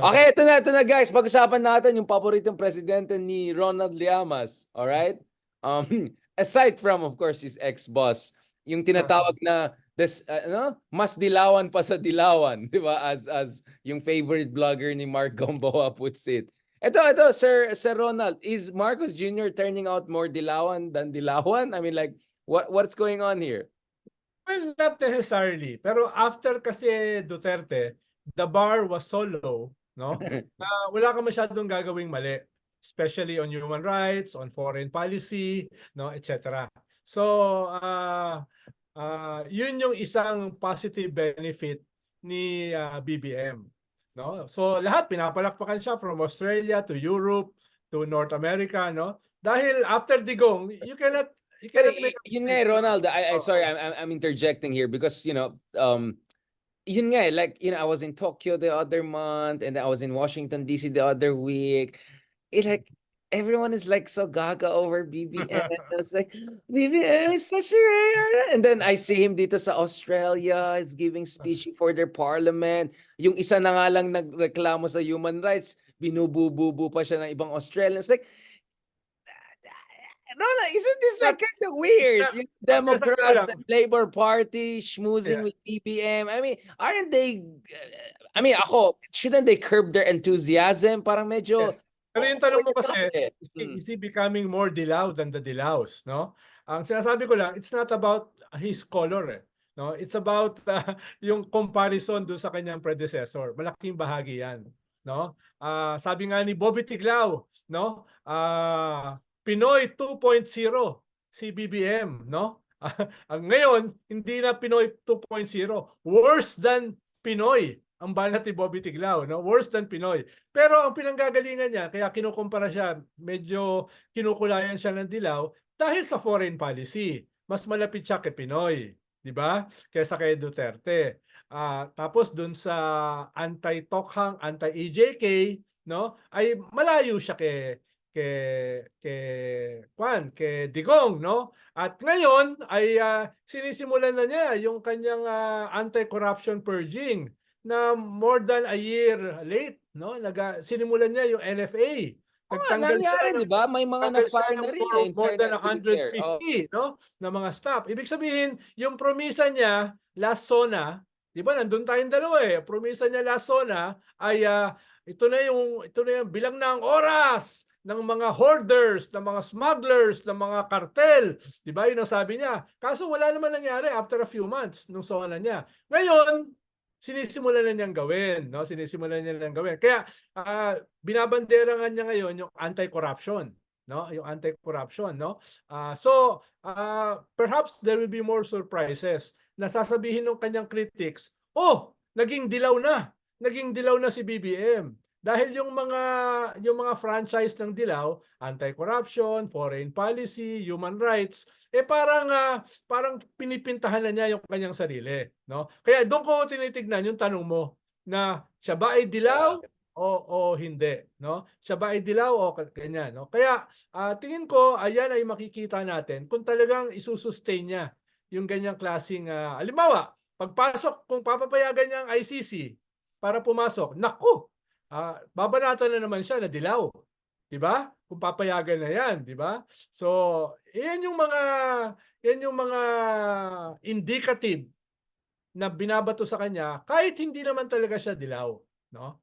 Okay, ito na, ito na guys. Pag-usapan natin yung paboritong presidente ni Ronald Llamas. Alright? Um, aside from, of course, his ex-boss, yung tinatawag na this, uh, ano? mas dilawan pa sa dilawan, di ba? As, as yung favorite blogger ni Mark Gomboa puts it. Ito, ito, Sir, Sir Ronald, is Marcos Jr. turning out more dilawan than dilawan? I mean, like, what what's going on here? Well, not necessarily. Pero after kasi Duterte, the bar was so low, no? na wala ka masyadong gagawing mali. Especially on human rights, on foreign policy, no, etc. So, ah ah, yun yung isang positive benefit ni ah, BBM, no? So, lahat pinapalakpakan siya from Australia to Europe to North America, no? Dahil after Digong, you cannot you Pero cannot make yun nga eh, Ronald, I, I sorry, I'm I'm interjecting here because you know, um, yun nga eh, like you know, I was in Tokyo the other month and I was in Washington DC the other week. It like everyone is like so gaga over BBM. I was like, BBM is such a and then I see him dito sa Australia, it's giving speech for their parliament. Yung isa na nga lang nagreklamo sa human rights, binubububu pa siya ng ibang Australians. Like, Rona, isn't this like kind of weird? Yeah, Yung yeah, Democrats Labor Party schmoozing Yeah. with BBM. I mean, aren't they? uh, I mean, ako, shouldn't they curb their enthusiasm? Parang medyo. Yes. Pero yung tanong mo kasi, eh. is he, is he becoming more dilaw than the dilaws, no? Ang sinasabi ko lang, it's not about his color, eh. No, it's about uh, yung comparison do sa kanyang predecessor. Malaking bahagi 'yan, no? Ah, sabi nga ni Bobby Tiglao, no? Ah, Pinoy 2.0 si BBM, no? Ang ngayon, hindi na Pinoy 2.0, worse than Pinoy ang banat ni Bobby Tiglao, no? Worse than Pinoy. Pero ang pinanggagalingan niya, kaya kinukumpara siya, medyo kinukulayan siya ng dilaw dahil sa foreign policy. Mas malapit siya kay Pinoy, di ba? Kaysa kay Duterte. Ah, tapos dun sa anti-Tokhang, anti-EJK, no? Ay malayo siya kay kay kay Juan, kay Digong, no? At ngayon ay ah, sinisimulan na niya yung kanyang ah, anti-corruption purging na more than a year late, no? Naga sinimulan niya yung NFA. Oh, Nagtanggal siya nangyari, ng- di ba? May mga na-fire ng na rin more, eh. more than fairness, to be fair. Oh. 150 no na mga staff. Ibig sabihin, yung promisa niya last SONA, 'di ba? Nandun tayong dalawa eh. Promisa niya last SONA ay ah, ito na yung ito na yung bilang ang oras ng mga hoarders, ng mga smugglers, ng mga kartel. 'Di ba? Yun ang sabi niya. Kaso wala naman nangyari after a few months nung SONA niya. Ngayon, sinisimulan na niyang gawin, no? Sinisimulan niya niyang gawin. Kaya ah, binabandera nga niya ngayon yung anti-corruption, no? Yung anti-corruption, no? Ah, so, ah, perhaps there will be more surprises na sasabihin ng kanyang critics, "Oh, naging dilaw na. Naging dilaw na si BBM." Dahil yung mga yung mga franchise ng dilaw, anti-corruption, foreign policy, human rights, eh parang ah, parang pinipintahan na niya yung kanyang sarili, no? Kaya doon ko tinitignan yung tanong mo na siya ba ay dilaw o o hindi, no? Siya ba ay dilaw o k- ganyan, no? Kaya ah, tingin ko ayan ay makikita natin kung talagang isusustain niya yung ganyang klaseng ah, halimbawa, pagpasok kung papapayagan niya ang ICC para pumasok, naku, ah, babanatan na naman siya na dilaw. 'Di ba? Kung papayagan na 'yan, 'di ba? So, iyan yung mga yan yung mga indicative na binabato sa kanya kahit hindi naman talaga siya dilaw, no?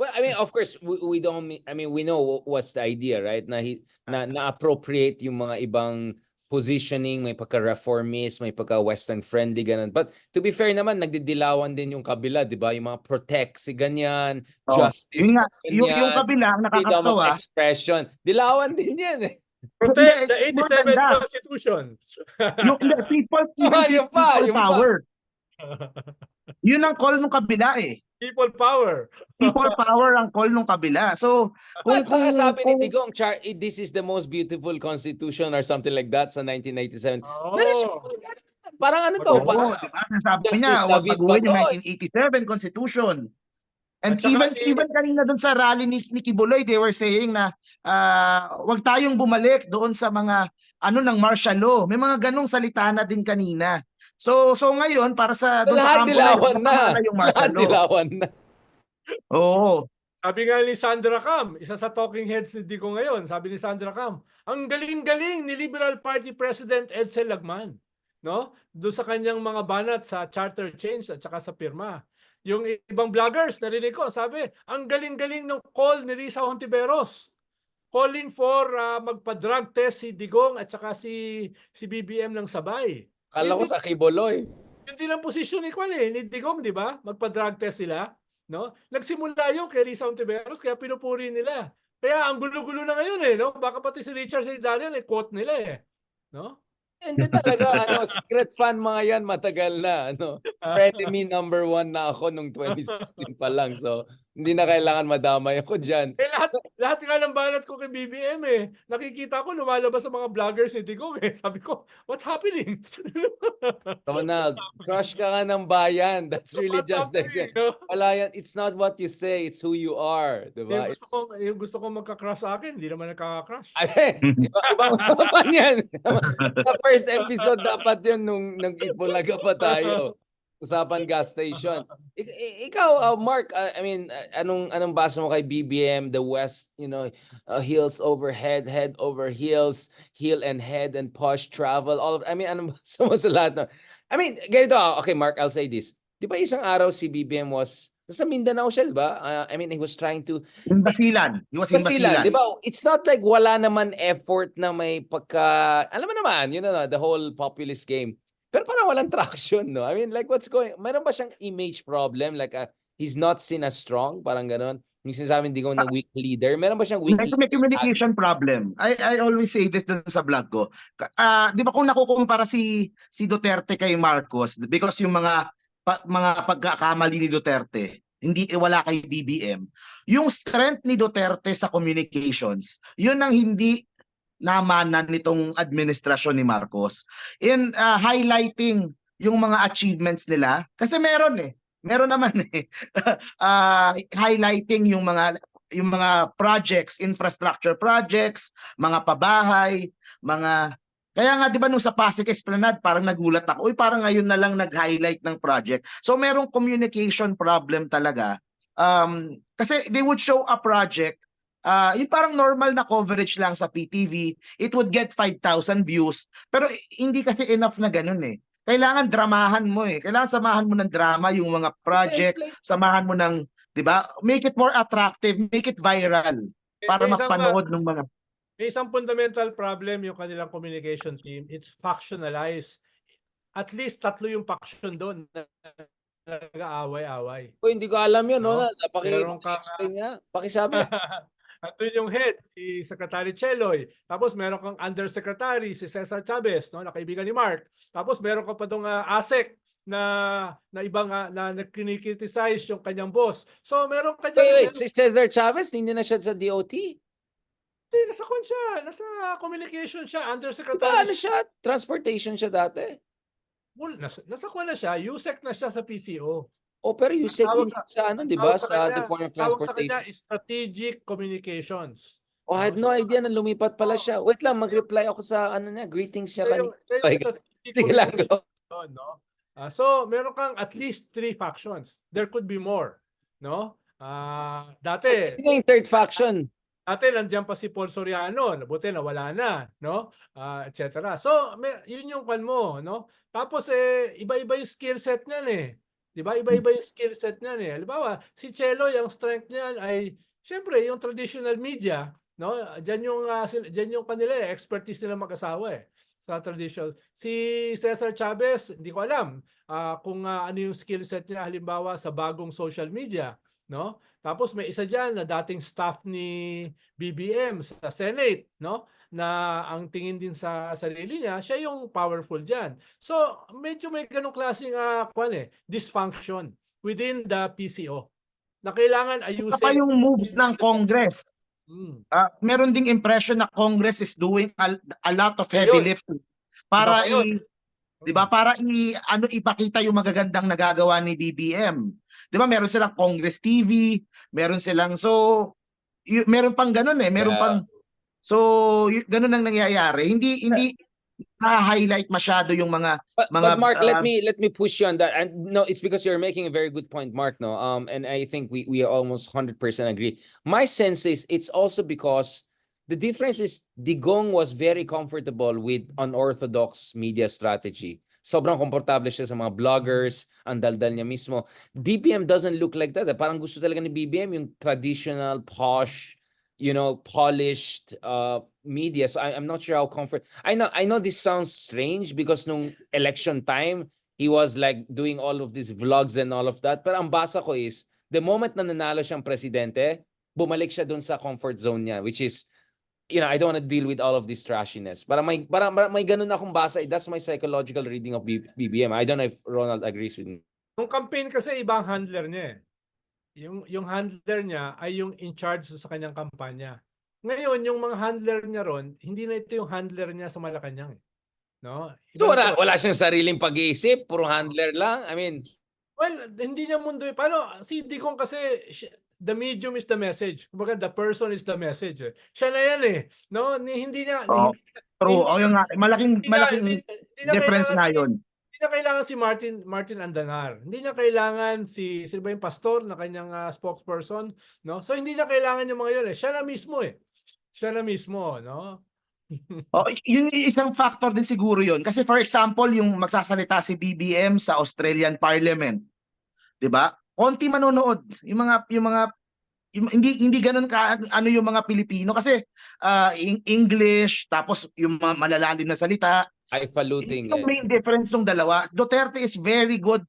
Well, I mean, of course, we, we don't. mean- I mean, we know wha- what's the idea, right? Na na na-appropriate yung mga ibang positioning, may pagka-reformist, may pagka-western friendly ganun. But to be fair naman, nagdidilawan din yung kabila, 'di ba? Yung mga protect si ganyan, Oo. justice Yun nga, for yung, yung ganyan, kabila, ang freedom of nakakatawa, expression. Dilawan din yan eh. Protect the Hindi, more 87 than that. Constitution. yung hindi, people, even yun pa, people yun pa. power. Yun ang call nung kabila eh. People power. People power ang call nung kabila. So, kung, At kung, sabi ni Digong, Char, eh, this is the most beautiful constitution or something like that sa 1997. Oh. Pero siya, parang ano to? Oo, Parang, di ba? Sinasabi Justice niya, huwag baguhin yung Bagoy. 1987 Constitution. And At even si- even kanina doon sa rally ni, ni Kibuloy, they were saying na ah, wag tayong bumalik doon sa mga ano ng martial law. May mga ganong salita na din kanina. So so ngayon para sa doon sa kampo na yun, dilawan na. baka yung martial Lahat law. dilawan na. Oo. Sabi nga ni Sandra Cam, isa sa talking heads ni Dico ngayon, sabi ni Sandra Cam, ang galing-galing ni Liberal Party President Edsel Lagman, no? Doon sa kanyang mga banat sa charter change at saka sa pirma. Yung ibang vloggers, narinig ko, sabi, ang galing-galing ng call ni Risa Hontiveros calling for ah, magpa-drug test si Digong at saka si si BBM ng sabay. Kala ko sa Kiboloy. Yun din ang posisyon ni Kwan eh, ni Digong, di ba? Magpa-drug test sila. No? Nagsimula yun kay Risa Ontiveros, kaya pinupuri nila. Kaya ang gulo-gulo na ngayon eh, no? Baka pati si Richard St. Daniel, eh, quote nila eh. No? Hindi talaga, ano, secret fan mga yan, matagal na, ano. Frenemy number one na ako nung 2016 pa lang. So, hindi na kailangan madamay ako dyan. Eh, lahat, lahat nga ng banat ko kay BBM eh. Nakikita ko lumalabas sa mga vloggers ni Digong eh. Sabi ko, what's happening? Ronald, crush ka nga ng bayan. That's really What's just no? Wala yan. It's not what you say, it's who you are. Diba? gusto It's, ko, yung gusto ko magka-crush sa akin, hindi naman nagkaka-crush. ay, iba, ibang usapan yan. sa first episode, dapat yun nung Itbulaga pa tayo. Usapan gas station. Ik- i- ikaw, uh, Mark, uh, I mean, uh, anong anong basa mo kay BBM, the West, you know, uh, heels over head, head over heels, heel and head and posh travel, all of, I mean, anong basa mo sa lahat na? I mean, ganito, ah, okay, Mark, I'll say this. Di ba isang araw si BBM was, nasa Mindanao siya, di ba? Uh, I mean, he was trying to In Basilan. He was in Basilan, Basilan. di ba? It's not like wala naman effort na may pagka, alam mo naman, you know, the whole populist game. Pero parang walang traction, no? I mean, like what's going, meron ba siyang image problem? Like, uh, he's not seen as strong, parang ganon. Yung sinasabi hindi ko na weak leader. Meron ba siyang weak May, may communication problem. I I always say this dun sa vlog ko. Ah, 'di ba kung nakukumpara si si Duterte kay Marcos because yung mga pa- mga pagkakamali ni Duterte hindi eh, wala kay BBM. Yung strength ni Duterte sa communications, yun ang hindi namanan nitong administrasyon ni Marcos in ah, highlighting yung mga achievements nila kasi meron eh meron naman eh Ah, highlighting yung mga yung mga projects, infrastructure projects, mga pabahay, mga kaya nga 'di ba nung sa Pasig Esplanade parang nagulat ako, uy parang ngayon na lang nag-highlight ng project. So merong communication problem talaga. Um kasi they would show a project uh, yung parang normal na coverage lang sa PTV, it would get 5,000 views. Pero hindi kasi enough na ganun eh. Kailangan dramahan mo eh. Kailangan samahan mo ng drama yung mga project, samahan mo ng, 'di ba? Make it more attractive, make it viral para May isang, ah, mapanood ng mga May isang fundamental problem yung kanilang communication team. It's factionalized. At least tatlo yung faction doon na nag-aaway-away. O, hindi ko alam yun, no? No? Paki, Meron ka- explain nga. Pakisabi. Andun yung head, si Secretary Cheloy. Tapos meron kang undersecretary, si Cesar Chavez, no, na kaibigan ni Mark. Tapos meron ka pa dong ah, ASEC na na ibang ah, na nagkinikriticize yung kanyang boss. So meron ka wait, dyan. wait. Si Cesar Chavez, hindi na siya sa DOT. Hindi, nasa kwan siya. Nasa communication siya. Diba, Undersecretary ano siya? Transportation siya dati. Well, nasa, nasa kwan na siya. USEC na siya sa PCO. O, pero you said din sa- siya, ano, di ba? sa Sa kanya- Department of Tawag sa Transportation. kanya, Strategic Communications. Oh, I had no idea na lumipat pala siya. Wait lang, mag-reply ako sa ano niya, greetings niya Siya kanina. Like, Sige lang, go. Oh, no? Ah, so, meron kang at least three factions. There could be more. No? Ah, dati, Sino yung third faction? dati nandiyan pa si Paul Soriano, buti nawala na, no? Ah, et cetera. So, may, yun yung kan mo, no? Tapos eh iba-iba yung skill set niyan eh. 'Di ba? Iba-iba yung skill set niyan eh. Halimbawa, si Chelo, yung strength niyan ay syempre yung traditional media, no? Diyan yung sil- diyan yung kanila eh, expertise nila mag-asawa eh sa traditional. Si Cesar Chavez, hindi ko alam ah, kung ah, ano yung skill set niya halimbawa sa bagong social media, no? Tapos may isa diyan na dating staff ni BBM sa Senate, no? Na ang tingin din sa sarili niya, siya yung powerful diyan. So, medyo may ganong klaseng ah, kwan eh, dysfunction within the PCO. Na kailangan Saka ayusin. yung moves ng Congress. Mm. Ah, meron ding impression na Congress is doing a, a lot of heavy Ayun. lifting para i 'di ba para i ano ipakita yung magagandang nagagawa ni BBM. 'Di ba meron silang Congress TV, meron silang so y- meron pang ganun eh, meron Yeah. pang so y- ganun ang nangyayari. Hindi hindi na-highlight masyado yung mga But, Mga, but Mark, let uh, me let me push you on that. And no, it's because you're making a very good point, Mark. No, um, and I think we we almost hundred percent agree. My sense is it's also because the difference is Digong was very comfortable with unorthodox media strategy. Sobrang komportable siya sa mga bloggers, ang daldal niya mismo. BBM doesn't look like that. Parang gusto talaga ni BBM yung traditional, posh, you know, polished uh media. So I, I'm not sure how comfort. I know I know this sounds strange because nung election time, he was like doing all of these vlogs and all of that. Pero ang basa ko is, the moment na nanalo siyang presidente, bumalik siya dun sa comfort zone niya, which is, you know, I don't want to deal with all of this trashiness. Para may, para, para may ganun akong basa. eh. That's my psychological reading of B- BBM. I don't know if Ronald agrees with me. Nung campaign kasi ibang handler niya eh. Yung yung handler niya ay yung in charge sa kanyang kampanya. Ngayon, yung mga handler niya ron, hindi na ito yung handler niya sa Malacanang eh. No? So Ibang wala, wala siyang sariling pag-iisip, puro handler lang. I mean, Well, hindi niya mundo eh. Paano? Si Digong kasi, the medium is the message. Kumbaga, the person is the message. eh. Siya na yan eh. No? Ni, hindi niya, ni- Oo. hindi, true. O yung nga, malaking hindi na- malaking hindi- hindi na difference si- yun. Hindi na kailangan si Martin Martin Andanar. Hindi na kailangan si sino ba yung pastor na kanyang ah, spokesperson, no? So hindi na kailangan yung mga yun eh. Siya na mismo eh. Siya na mismo, no? Oh, yun yung isang factor din siguro yun. Kasi for example, yung magsasalita si BBM sa Australian Parliament, 'di ba? Konti manonood. Yung mga yung mga yung- hindi hindi ganoon ka ano yung mga Pilipino kasi ah, Eng- English tapos yung mga malalalim na salita. highfalutin. Yung eh. main difference ng dalawa, Duterte is very good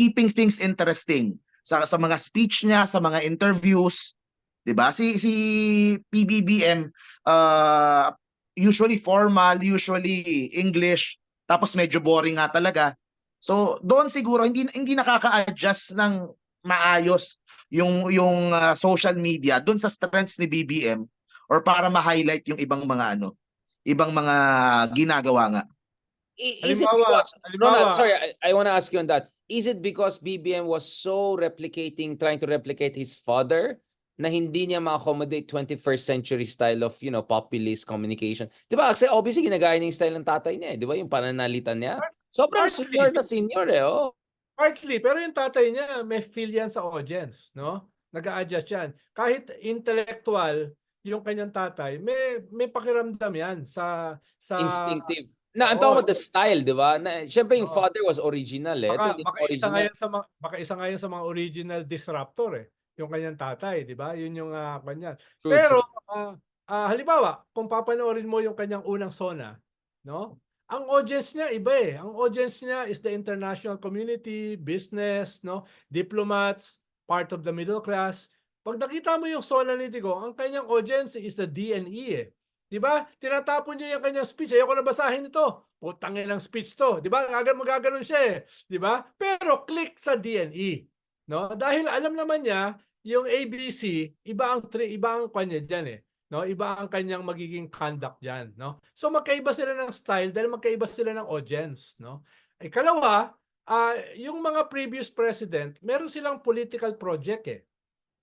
keeping things interesting sa sa mga speech niya, sa mga interviews, 'di ba? Si si PBBM uh, usually formal, usually English, tapos medyo boring nga talaga. So, doon siguro hindi hindi nakaka-adjust ng maayos yung yung uh, social media doon sa strengths ni BBM or para ma-highlight yung ibang mga ano, ibang mga ginagawa nga. I- Is it because, Ronald, sorry, I, I want to ask you on that. Is it because BBM was so replicating, trying to replicate his father, na hindi niya ma-accommodate 21st century style of, you know, populist communication? Di ba? Kasi obviously, ginagaya niya yung style ng tatay niya, eh. di ba? Yung pananalitan niya. Sobrang Partly. senior na senior, eh. Oh. Partly, pero yung tatay niya may feel yan sa audience, no? Nag-a-adjust yan. Kahit intellectual, yung kanyang tatay, may may pakiramdam yan sa sa Instinctive. Na, Oo. talking about the style, di ba? Na, Siyempre, yung Oo. father was original, eh. Baka, baka na isa nga original. yan sa mga baka isa nga yan sa mga original disruptor eh, yung kanyang tatay, di ba? Yun yung uh, kanya. Pero ah, ah, halimbawa, kung papanoorin mo yung kanyang unang sona, no? Ang audience niya iba eh. Ang audience niya is the international community, business, no? Diplomats, part of the middle class. Pag nakita mo yung sona ni Tigo, ang kanyang audience is the DNE eh. 'Di ba? Tinatapon niya yung kanyang speech. Ayoko na basahin ito. Putangin ng speech to. 'Di ba? Agad magaganon siya eh. 'Di ba? Pero click sa DNE. No? Dahil alam naman niya yung ABC, iba ang iba ang kanya diyan eh. No, iba ang kanyang magiging conduct diyan, no? So magkaiba sila ng style dahil magkaiba sila ng audience, no? Ikalawa, ah yung mga previous president, meron silang political project eh,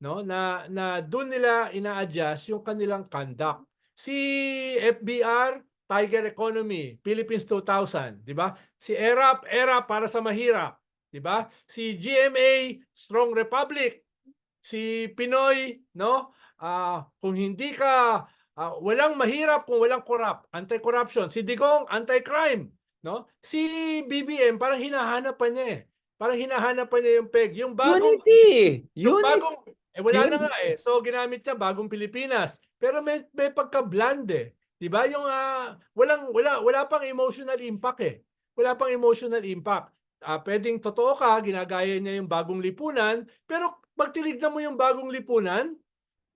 no? Na na doon nila ina-adjust yung kanilang conduct. Si FBR, Tiger Economy, Philippines 2000, di ba? Si ERAP, ERA para sa mahirap, di ba? Si GMA, Strong Republic, si Pinoy, no? Ah, kung hindi ka ah, walang mahirap kung walang corrupt, anti-corruption. Si Digong, anti-crime, no? Si BBM parang hinahanap pa niya eh. Parang hinahanap pa niya yung peg. Yung bagong Unity! yung Unity! bagong eh wala na Unity. nga eh. So ginamit niya bagong Pilipinas. Pero may may pagka-bland eh. 'Di ba? Yung ah, walang wala wala pang emotional impact eh. Wala pang emotional impact. Ah, pwedeng totoo ka, ginagaya niya yung bagong lipunan, pero pag tinignan mo yung bagong lipunan,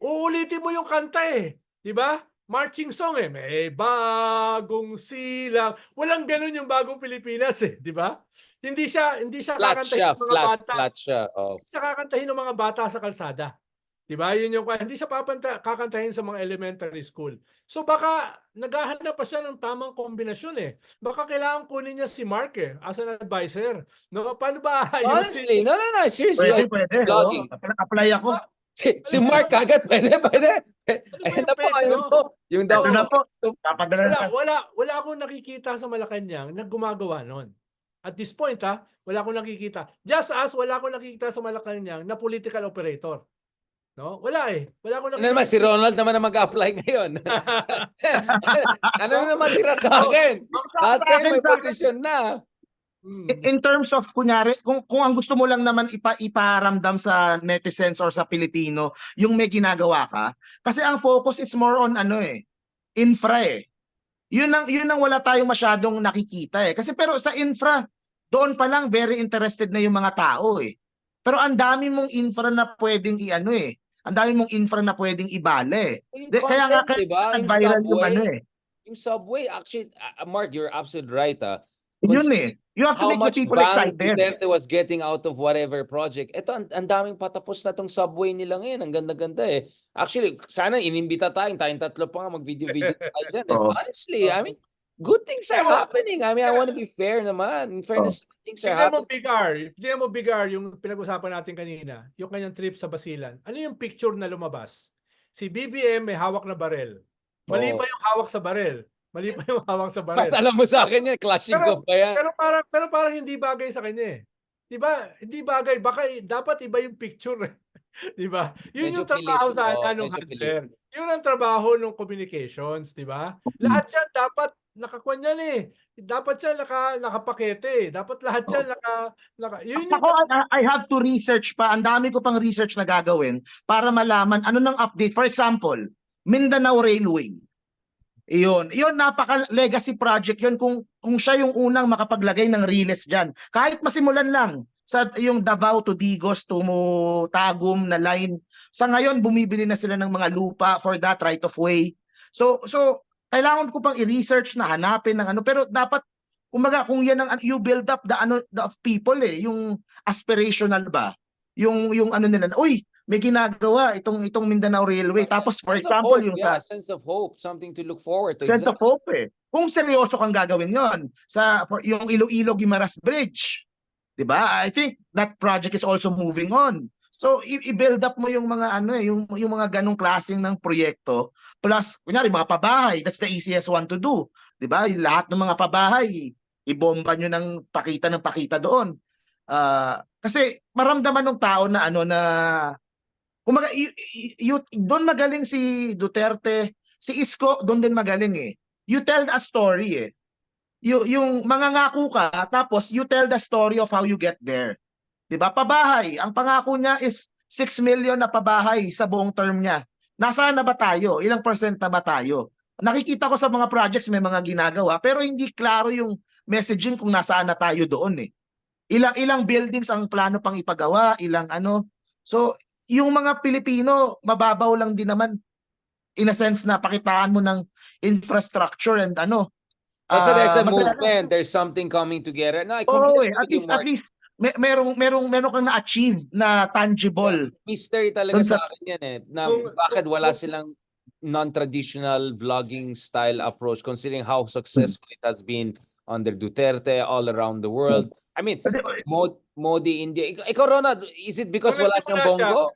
uulitin mo yung kanta eh. 'Di ba? Marching song eh. May bagong silang. Walang ganun yung bagong Pilipinas eh, 'di ba? Hindi siya hindi siya Flat kakantahin siya, ng mga flat, bata flat siya. Oh. hindi siya kakantahin ng mga bata sa kalsada. 'Di ba? Yun yung hindi siya papanta kakantahin sa mga elementary school. So baka naghahanap pa siya ng tamang kombinasyon eh. Baka kailangan kunin niya si Mark eh as an advisor. No, paano ba? Honestly, no, no, no, seriously. Pwede, like, pwede. oh. Apply ako. Si, si Mark kagad, pwede, pwede. Ayan na po, peg, po. Yung daw. Ito na po. Papadala Wala, na. wala, wala akong nakikita sa Malacanang na gumagawa nun. At this point, ha, wala akong nakikita. Just as wala akong nakikita sa Malacanang na political operator. No? Wala eh. Wala akong Ano naman, si Ronald naman na mag-apply ngayon. ano na naman tira sa akin? Kayo may posisyon na. Hmm. In- terms of kunyari, kung kung ang gusto mo lang naman ipa iparamdam sa netizens or sa Pilipino, yung may ginagawa ka, kasi ang focus is more on ano eh, infra eh. Yun ang yun ang wala tayong masyadong nakikita eh. Kasi pero sa infra, doon pa lang very interested na yung mga tao eh. Pero ang dami mong infra na pwedeng iano eh. Ang dami mong infra na pwedeng ibale. Yung De- kaya nga content, diba? Yung Nag-viral yung subway, ano eh. yung subway, actually, uh, Mark, you're absolutely right. ah. Yun eh. You have to how make the much people bang excited. Duterte was getting out of whatever project. Ito, ang, ang daming patapos na tong subway nila ngayon. Ang ganda-ganda eh. Actually, sana inimbita tayo. Tayong tatlo pa nga mag-video-video tayo dyan. Oo. Honestly, I mean, good things are happening. I mean, I want to be fair naman. In fairness, things are Tignan mo happening. Big R. Tignan mo Big R yung pinag-usapan natin kanina. Yung kanyang trip sa Basilan. Ano yung picture na lumabas? Si BBM may hawak na barel. Mali Oo. pa yung hawak sa barel. Mali pa yung hawak sa barel. Mas alam mo sa akin yan, clashing Pero- ko pa yan. Pero parang pero parang hindi bagay sa kanya eh. 'Di ba? Hindi bagay. Baka dapat iba yung picture. eh. 'Di ba? Yun Medyo yung trabaho pilit, oo, nung medyo handler. Yun ang trabaho ng communications, 'di ba? Lahat 'yan dapat nakakuan yan eh. Dapat yan naka nakapakete. eh. Dapat lahat yan naka, naka yun yung Ako, I, I have to research pa. Ang dami ko pang research na gagawin para malaman ano nang update. For example, Mindanao Railway. Iyon. Iyon, napaka-legacy project yun kung, kung siya yung unang makapaglagay ng relays dyan. Kahit masimulan lang sa yung Davao to Digos to Tagum na line. Sa ngayon, bumibili na sila ng mga lupa for that right of way. So, so kailangan ko pang i-research na hanapin ng ano. Pero dapat, kumaga, kung yan ang you build up the ano the of people eh, yung aspirational ba? Yung yung ano nila, uy, may ginagawa itong itong Mindanao Railway. Tapos for Sense example, hope, yung yeah, sa sense of hope, something to look forward to. sense of hope eh. Kung seryoso kang gagawin 'yon sa for, yung Iloilo Guimaras Bridge, 'di ba? I think that project is also moving on. So i-build up mo yung mga ano eh, yung yung mga ganong klaseng ng proyekto plus kunyari mga pabahay, that's the easiest one to do, 'di ba? Yung lahat ng mga pabahay ibomba nyo ng pakita ng pakita doon. Ah, kasi maramdaman ng tao na ano na kumaga doon magaling si Duterte, si Isko doon din magaling eh. You tell a story eh. You, yung mangangako ka tapos you tell the story of how you get there. 'Di ba? Pabahay, ang pangako niya is 6 million na pabahay sa buong term niya. Nasaan na ba tayo? Ilang percent na ba tayo? Nakikita ko sa mga projects may mga ginagawa pero hindi klaro yung messaging kung nasaan na tayo doon eh. Ilang ilang buildings ang plano pang ipagawa, ilang ano. So, yung mga Pilipino, mababaw lang din naman in a sense na pakitaan mo ng infrastructure and ano. Basta there's a movement, there's something coming together. No, I completely eh, at least at least may, merong merong meron kang na-achieve na tangible. mystery talaga sa sa- akin yan eh. Na bakit wala silang non-traditional vlogging style approach considering how successful it has been under Duterte all around the world. I mean, Mo- Modi, India. Ikaw, Ronald, is it because wala siyang bongo?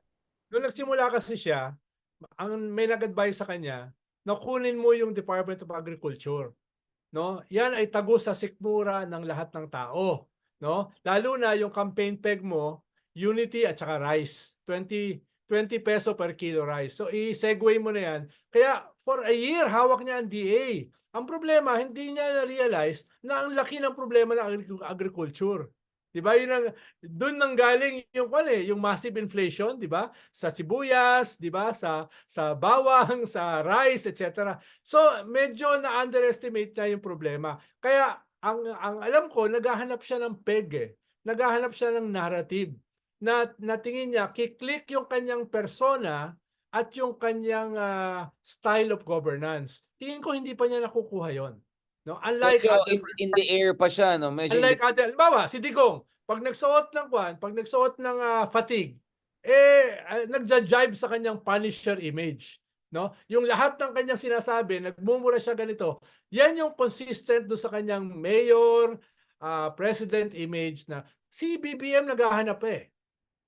Nung nagsimula kasi siya, ang may nag-advise sa kanya, na kunin mo yung Department of Agriculture. No? Yan ay tago sa sikmura ng lahat ng tao. No? Lalo na yung campaign peg mo, unity at saka rice. 20, 20 peso per kilo rice. So i-segue mo na yan. Kaya for a year, hawak niya ang DA. Ang problema, hindi niya na-realize na ang laki ng problema ng agric- agriculture. 'Di ba? Yun ang doon nang galing yung kwan eh, yung massive inflation, 'di ba? Sa sibuyas, 'di ba? Sa sa bawang, sa rice, etc. So, medyo na underestimate niya yung problema. Kaya ang ang alam ko, naghahanap siya ng peg eh. Naghahanap siya ng narrative na natingin niya kiklik yung kanyang persona at yung kanyang ah, style of governance. Tingin ko hindi pa niya nakukuha 'yon. No? Unlike Medyo other in, in the air pa siya, no? Medyo Unlike the- other, halimbawa, si Digong, pag nagsuot ng kwan, pag nagsuot ng ah, fatigue, eh, uh, nagja-jibe sa kanyang punisher image. No? Yung lahat ng kanyang sinasabi, nagmumura siya ganito. Yan yung consistent do sa kanyang mayor, ah, president image na si BBM naghahanap eh.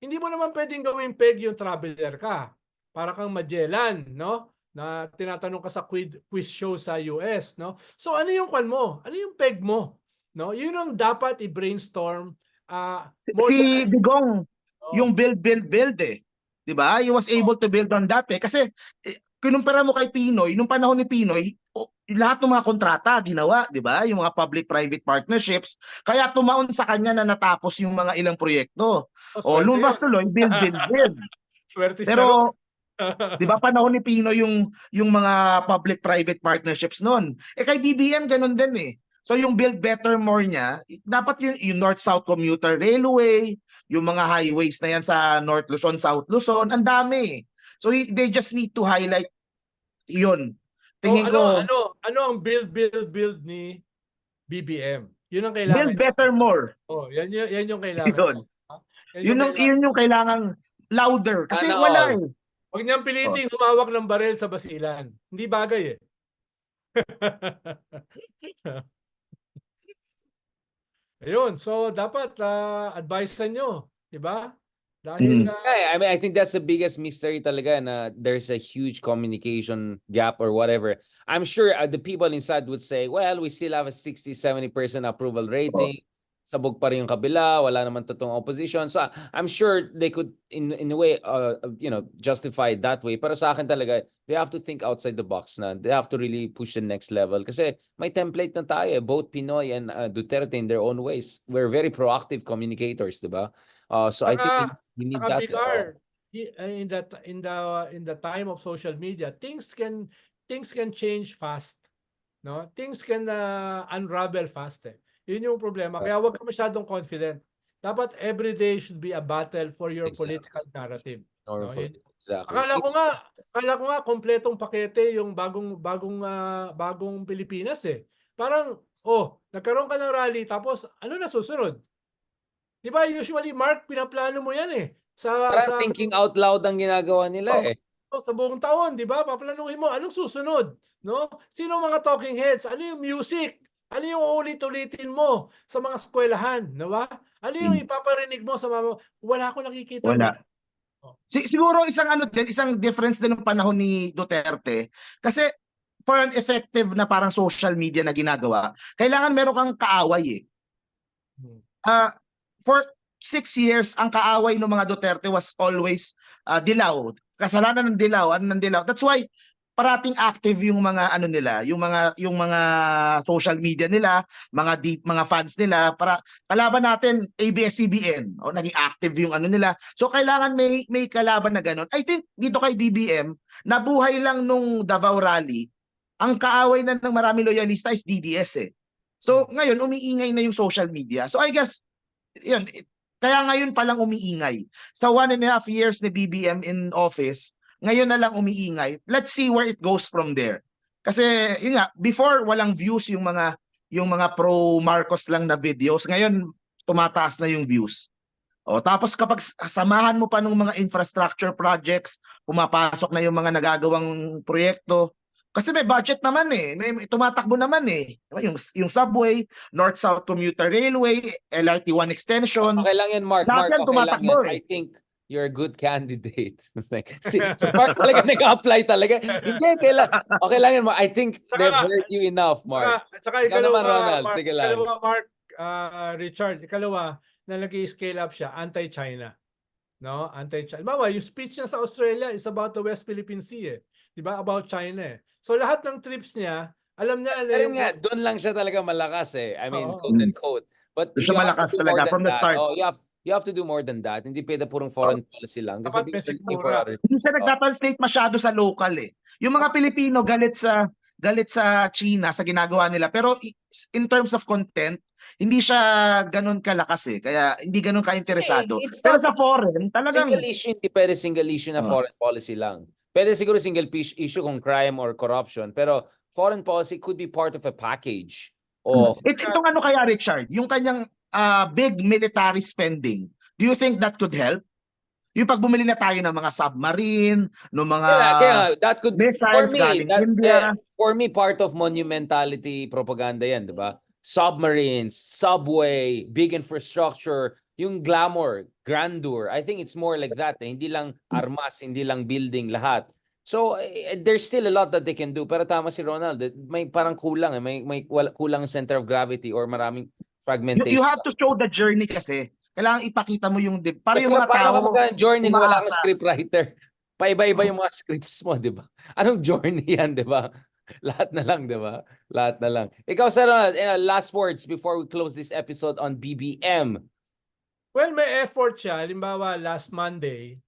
Hindi mo naman pwedeng gawing peg yung traveler ka. Para kang Magellan, no? Na tinatanong ka sa quiz, quiz show sa US, no? So ano yung kwan mo? Ano yung peg mo? No? Yun ang dapat i-brainstorm more Si Digong, Oh. yung build, build, build eh. 'Di ba? He was able to build on that eh. Kasi eh, kinumpara mo kay Pinoy, nung panahon ni Pinoy, lahat ng mga kontrata ginawa, 'di ba? Yung mga public-private partnerships. Kaya tumaon sa kanya na natapos yung mga ilang proyekto. Oh, O swerte lumabas tuloy, build, build, build. Swerte Pero. 'di ba panahon ni Pinoy yung yung mga public-private partnerships noon. Eh kay BBM ganun din eh. So yung build better more niya, dapat yung, yung North-South Commuter Railway, yung mga highways na yan sa North Luzon, South Luzon, ang dami. So he- they just need to highlight yun. Tingin Oh, ko, ano, ano, ano ang build, build, build ni BBM? Yun ang kailangan. build better more. Oh, yan, yan, yan yung kailangan. Yun. Yun, yung, kailangan. yun yung kailangan louder. Kasi Sana wala all. eh. Huwag niyang piliting humawak ng barel sa basilan. Hindi bagay eh. Ayun, so dapat uh, advisean nyo, di ba? Dahil Mm. Yeah, I mean, I think that's the biggest mystery talaga na there's a huge communication gap or whatever. I'm sure uh, the people inside would say, well, we still have a 60, 70% approval rating. Sabog pa rin yung kabila, wala naman totoong opposition. So I'm sure they could in in a way uh, you know, justify it that way. Pero sa akin talaga, they have to think outside the box na. They have to really push the next level kasi may template na tayo, eh, both Pinoy and uh, Duterte in their own ways. We're very proactive communicators, 'di ba? Uh, so I think we need Saka that. Big uh, R, i- uh, in that in the in the time of social media, things can things can change fast. No? Things can uh, unravel fast. Eh. Yun yung problema. Kaya wag ka masyadong confident. Dapat every day should be a battle for your Exactly. political narrative. Or No, for- yun- exactly. Akala ko nga, akala ko nga kompletong pakete yung bagong bagong ah, bagong Pilipinas eh. Parang oh, nagkaroon ka ng rally tapos ano na susunod? 'Di ba usually Mark pinaplano mo 'yan eh. Sa Parang sa thinking out loud ang ginagawa nila Oh. eh. sa buong taon, 'di ba? Paplanuhin mo anong susunod, no? Sino mga talking heads? Ano yung music? Ano yung ulit-ulitin mo sa mga eskwelahan, 'di ba? Ano yung ipaparinig mo sa mga wala akong nakikita. Wala. Oh. Si- siguro isang ano din, isang difference din ng panahon ni Duterte. Kasi for an effective na parang social media na ginagawa, kailangan meron kang kaaway eh. Hmm. Ah, for six years, ang kaaway ng mga Duterte was always ah, Dilaw. Kasalanan ng Dilaw, ano ng Dilaw. That's why parating active yung mga ano nila, yung mga yung mga social media nila, mga deep, mga fans nila para kalaban natin ABS-CBN. O naging active yung ano nila. So kailangan may may kalaban na ganun. I think dito kay BBM, nabuhay lang nung Davao Rally, ang kaaway na ng marami loyalista is DDS eh. So ngayon umiingay na yung social media. So I guess yun, kaya ngayon pa lang umiingay. Sa one and a half years ni BBM in office, ngayon na lang umiingay. Let's see where it goes from there. Kasi yun nga, before walang views yung mga yung mga pro Marcos lang na videos. Ngayon tumataas na yung views. O tapos kapag samahan mo pa ng mga infrastructure projects, pumapasok na yung mga nagagawang proyekto. Kasi may budget naman eh. May, tumatakbo naman eh. Diba? Yung yung subway, North-South Commuter Railway, LRT1 extension. Okay lang yan, Mark. Lahat Mark, yan okay lang tumatakbo yan. eh. I think you're a good candidate. Like, si, si Mark talaga nag-apply talaga. Hindi, kailan, okay lang yan, Mark. I think they've Saka- heard you enough, Mark. Saka, saka ikalawa, naman, Ronald. Mark, Sige lang. ikalawa, Mark, ah, Richard, ikalawa, na nag-scale up siya, anti-China. No? Anti-China. Bawa, yung speech niya sa Australia is about the West Philippine Sea eh. Di ba? About China eh. So lahat ng trips niya, alam niya na Pero yung- nga, doon lang siya talaga malakas eh. I mean, Oo. quote and quote. But Doon siya you have to malakas do more talaga than from the that. start. Oh, you have you have to do more than that. Hindi pwede purong foreign policy lang. Kasi Dapat people looking for other- Hindi siya nagtatranslate masyado sa local eh. Yung mga Pilipino galit sa galit sa China sa ginagawa nila pero i- in terms of content hindi siya ganun kalakas eh. Kaya hindi ganun ka-interesado. Eh, it's Pero not- sa foreign, talagang Single issue, hindi pwede single issue na Oh. foreign policy lang. Pwede siguro single issue kung crime or corruption. Pero foreign policy could be part of a package. Oh, It, itong ano kaya Richard, yung kanyang ah, big military spending, do you think that could help? Yung pag bumili na tayo ng mga submarine, ng mga kaya, kaya that could for missiles me, galing that, India. eh, for me, part of monumentality propaganda yan, di ba? Submarines, subway, big infrastructure, yung glamour, grandeur. I think it's more like that. Eh. Hindi lang armas, hindi lang building, lahat. So, eh, there's still a lot that they can do. Pero tama si Ronald, eh, may parang kulang eh. May, may wala, kulang center of gravity or maraming You, fragmentation. you have to show the journey kasi. Kailangan ipakita mo yung di- para yung mga paano tao ka magka- journey kung wala kang scriptwriter? Paiba-iba yung mga scripts mo, di ba? Anong journey yan, di ba? Lahat na lang, di ba? Lahat na lang. Ikaw, Sir Ronald, eh, last words before we close this episode on BBM. Well, may effort siya. Halimbawa, last Monday,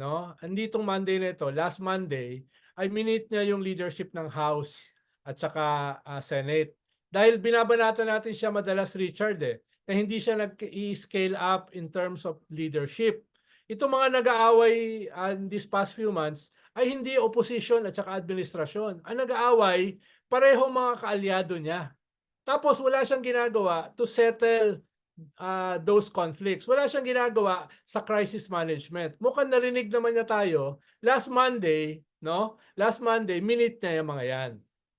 no? Anditong Monday na ito, last Monday, ay minute niya yung leadership ng House at saka ah, Senate. Dahil binabanatan natin siya madalas, Richard, eh, na hindi siya nag-i-scale up in terms of leadership. Ito mga nag-aaway in these past few months ay hindi opposition at saka administrasyon. Ang nag-aaway, pareho mga kaalyado niya. Tapos wala siyang ginagawa to settle uh, those conflicts. Wala siyang ginagawa sa crisis management. Mukhang narinig naman niya tayo last Monday, no? Last Monday, minute niya yung mga yan,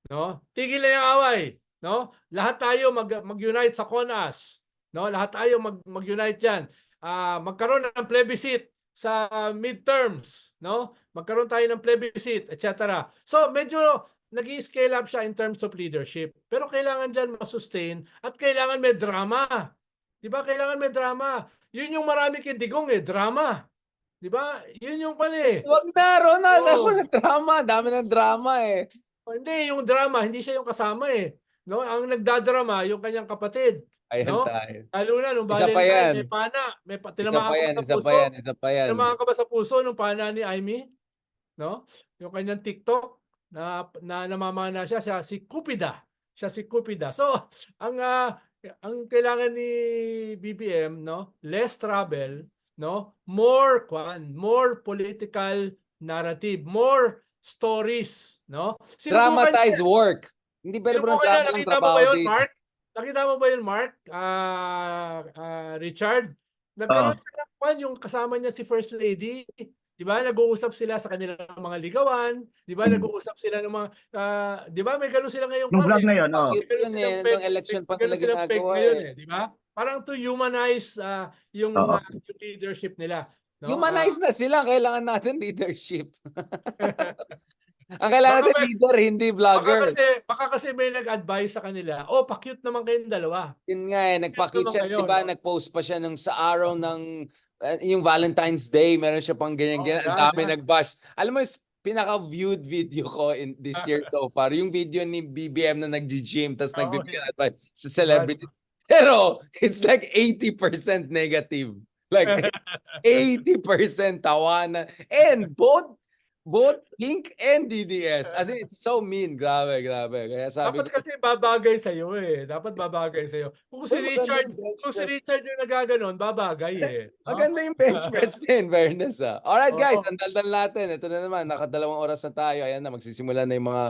no? Tigil na yung away, no? Lahat tayo mag mag-unite sa CONAS, no? Lahat tayo mag mag-unite diyan. Ah, magkaroon ng plebiscite sa midterms, no? Magkaroon tayo ng plebiscite, etc. So, medyo nag-i-scale up siya in terms of leadership. Pero kailangan diyan ma-sustain at kailangan may drama. 'Di ba? Kailangan may drama. 'Yun yung marami kay Digong eh, drama. 'Di ba? 'Yun yung pan eh. Wag na, Ronald. Oo. Ako na drama. Dami ng drama eh. O, Hindi yung drama, hindi siya yung kasama eh. No, ang nagdadrama yung kanyang kapatid. Ayan No? tayo. Lalo na nung Isa pa Valentine, yan. may pana, may pa, Isa tinamaan pa ka yan, ba sa isa pa puso? yan, isa pa yan. Tinamaan ka ba sa puso nung pana ni Amy? No? Yung kanyang TikTok na na namamana siya, siya si Cupida. Siya si Cupida. So, ang ah, ang kailangan ni BBM, no? Less travel, no? More kwan, more political narrative, more stories, no? Sinubukan Dramatize niya- work. Hindi pwede Sinubukan bro niya, drama ng nakita mo trabaho ba yun, dito. Mark? Nakita mo ba yun, Mark? Ah, ah, Richard? Nagkaroon siya ng kwan, yung kasama niya si First Lady. Di ba? Nag-uusap sila sa kanilang mga ligawan. Di ba? Hmm. Nag-uusap sila ng mga... ah, di ba? May ganun sila ngayong Yung kwan vlog eh. na yun, oh. Ganun eh. Nung election pa peg ginagawa ngayon eh. Di ba? Parang to humanize ah, yung, Oo. ah, yung leadership nila. No? Humanize na sila. Kailangan natin leadership. Ang kailangan Baka natin may- leader, hindi Ah, baka vlogger. kasi, baka kasi may nag-advise sa kanila, oh, pa-cute naman kayong dalawa. Yun nga eh, nagpakit naman siya, di ba? no? Nag-post pa siya nung sa araw ng uh, yung Valentine's Day, meron siya pang ganyan-ganyan. Oh, Ang dami yan. nag-bash. Alam mo, pinaka-viewed video ko in this year so far, yung video ni BBM na nag-gym, tapos Oo, nagbibigyan advice sa celebrity. Pero, it's like 80% negative. Like, 80% tawanan. And both, both Pink and DDS. As in, it's so mean. Grabe, grabe. Kaya sabi Dapat kasi babagay sa iyo eh. Dapat babagay sa iyo. Kung si Uy, maganda Richard, yung bench kung si press. Richard yung nagaganon, babagay eh. Maganda yung bench press din, fairness ah. Alright guys, Oo. ang daldal natin. Ito na naman, nakadalawang oras na tayo. Ayan na, magsisimula na yung mga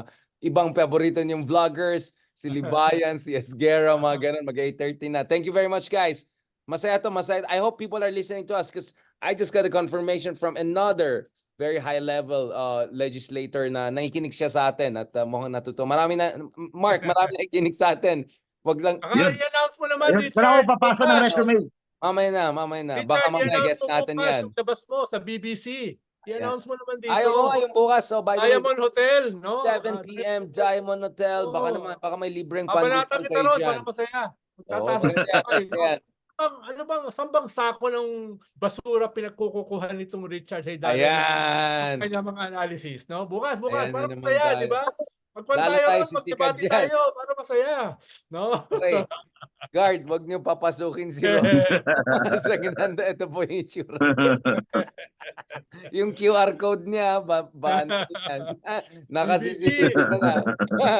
ibang paborito niyong vloggers. Si Libayan, si Esguera, mga ganun. Mag 8.30 na. Thank you very much guys. Masaya to, masaya. I hope people are listening to us because I just got a confirmation from another very high level uh, legislator na nakikinig siya sa atin at uh, mukhang natuto. Marami na, Mark, marami nakikinig sa atin. Wag lang, Yun. i-announce mo naman, Ayun, Richard. Saan ako papasa ng bukas. resume? mamaya na, mamaya na. Richard, Baka mamaya i-announce guest mo natin bukas yan. yung labas mo sa BBC. I-announce mo naman dito. Ayaw ko yung bukas. So, by the way, Diamond Hotel, no? 7 Ah, p.m. Diamond Hotel. Baka Oo. naman, baka may libreng Pabanatan pandesal kita kayo ron para masaya. Oo, Tataas masaya, Ay, masaya. Ang, ano bang, saan bang sako ng basura pinagkukukuhan nitong Richard Zaydaran? Ayan. Kanya mga analysis, no? Bukas, bukas, Ayan na para naman masaya, di ba? Magkwan Lalo tayo, tayo ron, sisikat magdebate dyan. tayo, para masaya. No? Okay. Guard, wag niyo papasukin si Ron. Sa ginanda, ito po yung itsura. yung QR code niya, ba, ba yan? Nakasisisi na na.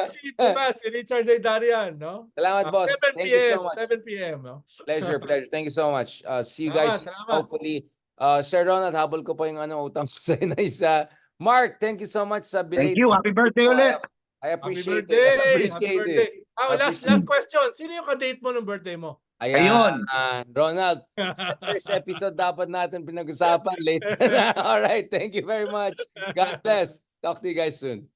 si, diba, si Richard Zaydarian, no? Salamat, Ah, boss. 7 Thank you p.m., so much. 7 p.m., no? Pleasure, pleasure. Thank you so much. Uh, see you guys salamat. hopefully. Uh, Sir Ronald, habol ko po yung ano, utang ko sa na isa. Mark, thank you so much sa Thank belated. you. Happy birthday ulit. I Happy appreciate birthday! it. I Happy appreciate birthday! it. Ah, last, last question. Sino yung ka-date mo ng birthday mo? Ayan. Ayun. ah, Ronald, sa first episode dapat natin pinag-usapan. Late ka na. All right. Thank you very much. God bless. Talk to you guys soon.